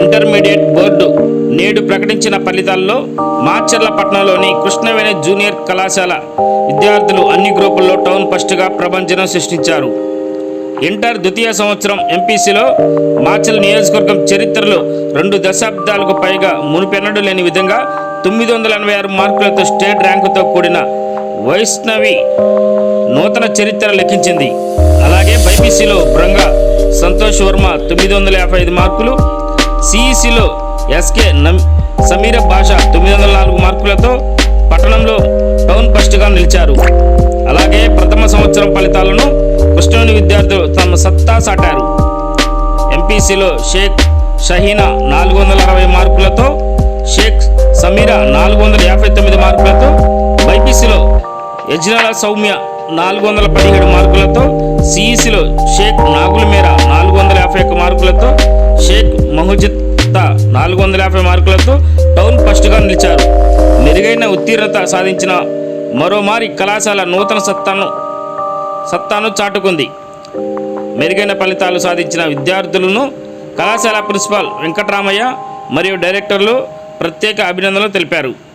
Intermediate board నేడు ప్రకటించిన ఫలితాల్లో మాచర్ల పట్టణంలోని కృష్ణవేణి జూనియర్ కళాశాల విద్యార్థులు అన్ని గ్రూపుల్లో టౌన్ ఫస్ట్గా ప్రభంజనం సృష్టించారు. ఇంటర్ ద్వితీయ సంవత్సరం ఎంపీసీలో మార్చల్ నియోజకవర్గం చరిత్రలో రెండు దశాబ్దాలకు పైగా మునుపెన్నడూ లేని విధంగా తొమ్మిది వందల ఎనభై ఆరు మార్కులతో స్టేట్ ర్యాంకుతో కూడిన వైష్ణవి నూతన చరిత్ర లెక్కించింది. అలాగే బైపీసీలో బృంగ సంతోష్ వర్మ తొమ్మిది వందల యాభై ఐదు మార్కులు సిఈసిలో ఎస్కే సమీర భాష తొమ్మిది వందల నాలుగు మార్కులతో పట్టణంలో టౌన్ ఫస్ట్గా నిలిచారు. అలాగే ప్రథమ సంవత్సరం ఫలితాలను కృష్ణుని విద్యార్థులు తమ సత్తా సాటారు. ఎంపీసీలో షేక్ షహీనా నాలుగు వందల అరవై మార్కులతో షేక్ సమీరా నాలుగు వందల యాభై తొమ్మిది మార్కులతో బైపీసీలో యజ్నాల సౌమ్య నాలుగు వందల పదిహేడు మార్కులతో సిఈసిలో షేక్ నాగుల మేర నాలుగు షేక్ నాలుగు వందల యాభై మార్కులతో టౌన్ ఫస్ట్గా నిలిచారు. మెరుగైన ఉత్తీర్ణత సాధించిన మరోమారి కళాశాల నూతన సత్తాను సత్తాను చాటుకుంది. మెరుగైన ఫలితాలు సాధించిన విద్యార్థులను కళాశాల ప్రిన్సిపాల్ వెంకటరామయ్య మరియు డైరెక్టర్లు ప్రత్యేక అభినందనలు తెలిపారు.